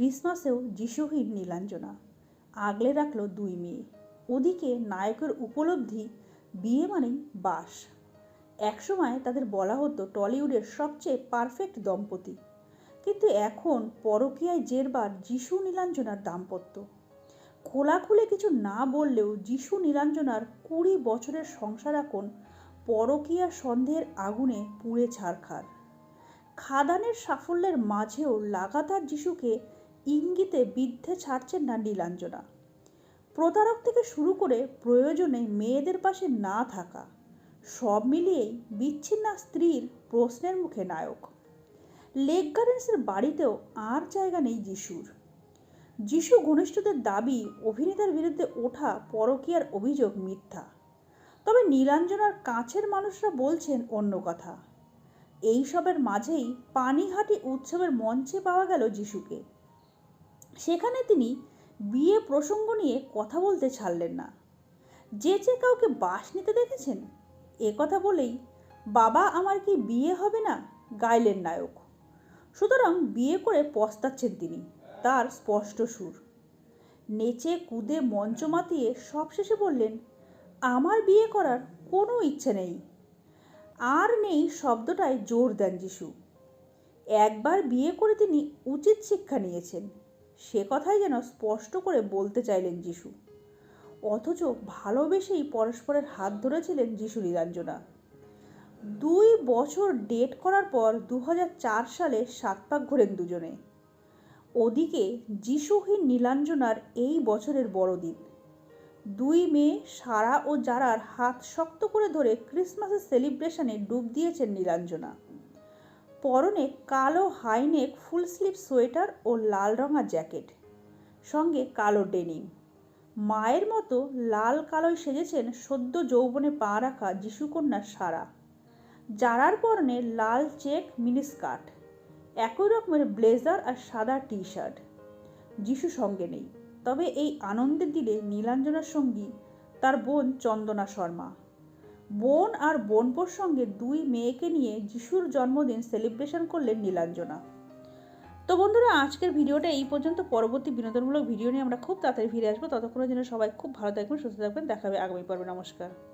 ক্রিসমাসেও যিশুহীন নীলাঞ্জনা। আগলে রাখল দুই মেয়ে। ওদিকে নায়কের উপলব্ধি, বিয়ে মানেই বাস। একসময় তাদের বলা হতো টলিউডের সবচেয়ে পারফেক্ট দম্পতি। কিন্তু এখন পরকীয়ায় জেরবার যিশু নীলাঞ্জনার দাম্পত্য। খোলাখুলে কিছু না বললেও যিশু নীলাঞ্জনার কুড়ি বছরের সংসার এখন পরকীয়া সন্দেহের আগুনে পুড়ে ছারখার। খাদানের সাফল্যের মাঝেও লাগাতার যিশুকে ইঙ্গিতে বিদ্ধে ছাড়ছেন না নীলাঞ্জনা। প্রতারক থেকে শুরু করে প্রয়োজনে মেয়েদের পাশে না থাকা, সব মিলিয়েই বিচ্ছিন্না স্ত্রীর প্রশ্নের মুখে নায়ক। লেক গার্ডেন্সের বাড়িতেও আর জায়গা নেই যিশুর। যিশু ঘনিষ্ঠদের দাবি, অভিনেতার বিরুদ্ধে ওঠা পরকীয়ার অভিযোগ মিথ্যা। তবে নীলাঞ্জনার কাছের মানুষরা বলছেন অন্য কথা। এইসবের মাঝেই পানিহাটি উৎসবের মঞ্চে পাওয়া গেল যিশুকে। সেখানে তিনি বিয়ে প্রসঙ্গ নিয়ে কথা বলতে ছাড়লেন না। যে যে কাউকে বাস নিতে দেখেছেন, এ কথা বলেই, বাবা, আমার কি বিয়ে হবে না? গাইলেন নায়ক। সুতরাং বিয়ে করে পস্তাচ্ছেন তিনি, তার স্পষ্ট সুর। নেচে কুদে মঞ্চ মাতিয়ে সবশেষে বললেন, আমার বিয়ে করার কোনো ইচ্ছে নেই। আর নেই শব্দটায় জোর দেন যিশু। একবার বিয়ে করে তিনি উচিত শিক্ষা নিয়েছেন। সে কথাই যেন স্পষ্ট করে বলতে চাইলেন যিশু। অথচ ভালোবেসেই পরস্পরের হাত ধরেছিলেন যিশু নীলাঞ্জনা। দুই বছর ডেট করার পর দু হাজার চার সালে সাত পাক ঘোরেন দুজনে। ওদিকে যিশুহীন নীলাঞ্জনার এই বছরের বড়দিন। দুই মেয়ে সারা ও জারার হাত শক্ত করে ধরে ক্রিসমাসের সেলিব্রেশনে ডুব দিয়েছেন নীলাঞ্জনা। পরনে কালো high neck full sleeve sweater ও লাল রঙা জ্যাকেট। সঙ্গে কালো ডেনিম। মায়ের মতো লাল কালোয় সেজেছেন সদ্য যৌবনে পা রাখা যিশুকন্যার সারা। জারার পরনে লাল চেক মিনিস্কার্ট একই রকমের ব্লেজার আর সাদা টি শার্ট যিশু সঙ্গে নেই। তবে এই আনন্দের দিনে নীলাঞ্জনার সঙ্গী তার বোন চন্দনা শর্মা। বোন আর বোনপোর সঙ্গে দুই মেয়েকে নিয়ে যিশুর জন্মদিন সেলিব্রেশন করলেন নীলাঞ্জনা। তো বন্ধুরা, আজকের ভিডিওটা এই পর্যন্ত। পরবর্তী বিনোদনমূলক ভিডিও নিয়ে আমরা খুব তাড়াতাড়ি ফিরে আসব। ততক্ষণের জন্য সবাই খুব ভালো থাকবেন, সুস্থ থাকবেন। দেখাবে আগামী পর্বে। নমস্কার।